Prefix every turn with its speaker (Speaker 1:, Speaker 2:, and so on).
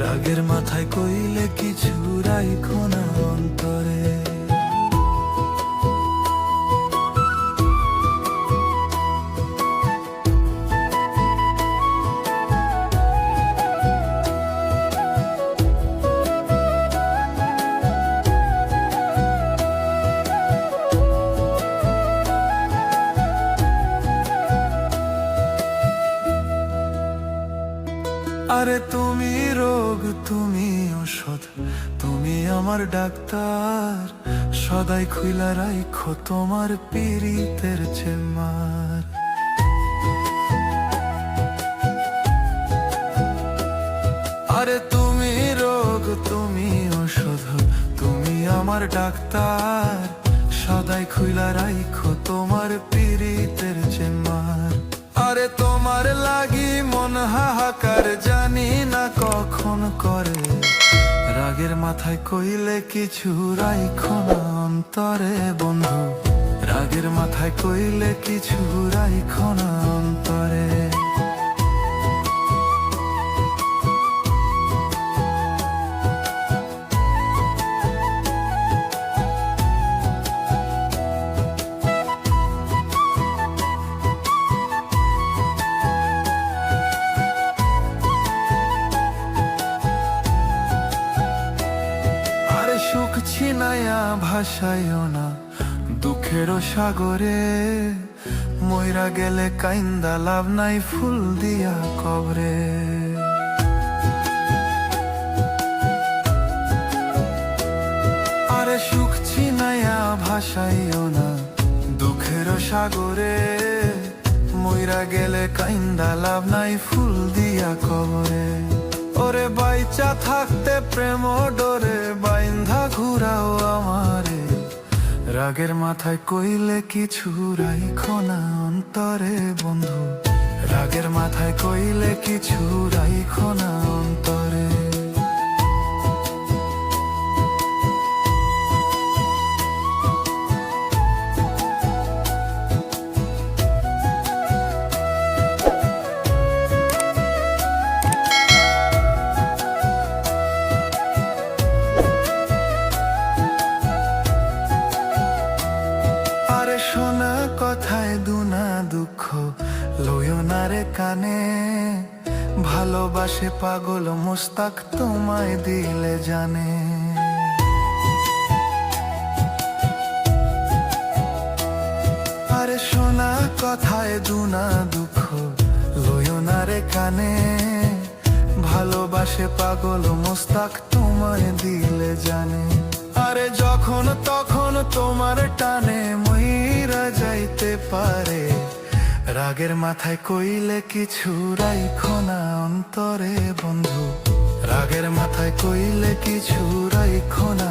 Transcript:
Speaker 1: রাগের মাথায় কইলে কিছু রাইখো না অন্তরে। আরে তুমি রোগ, তুমি ওষুধ তুমি আমার ডাক্তার। সদাই খুইলা রাইখো তোমার পীড়িতের চেম্বার। আরে তুমি রোগ, তুমি ওষুধ তুমি আমার ডাক্তার। সদাই খুইলা রাইখো তোমার পীড়িতের চেম্বার। আরে তোমার লাগি মন হাহাকার, জানি না কখন করে। রাগের মাথায় কইলে কিছু রাইখো না অন্তরে, বন্ধু। রাগের মাথায় কইলে কিছু রাইখো না অন্তরে। সুখ ছিনায়া ভাসাইও না। দুঃখেরও সাগরে ময়রা গেলে কাইন্দা লাভ নাই ফুল দিয়া কবরে। আরে সুখ ছিনায়া ভাসাইও না। দুঃখেরও সাগরে ময়রা গেলে কাইন্দা লাভ নাই ফুল দিয়া কবরে। ওরে বাইচা থাকতে প্রেম ডোরে, বাইন্ধা ঘুরাও আমারে। রাগের মাথায় কইলে কিছু রাইখো না অন্তরে, বন্ধু। রাগের মাথায় কইলে কিছু রাইখো না অন্তরে। লইও না রে কানে ভালোবাসে পাগল মুস্তাক তোমায় দিলে জানে। আরে শোনা কথায় দুনা দুঃখ লইও না রে কানে। ভালোবাসে পাগল মুস্তাক তোমায় দিলে জানে। আরে যখন তখন তোমার টানে ময়রা যাইতে পারে রাগের মাথায় কইলে কিছু রাইখো না অন্তরে বন্ধু। রাগের মাথায় কইলে কিছু রাইখো না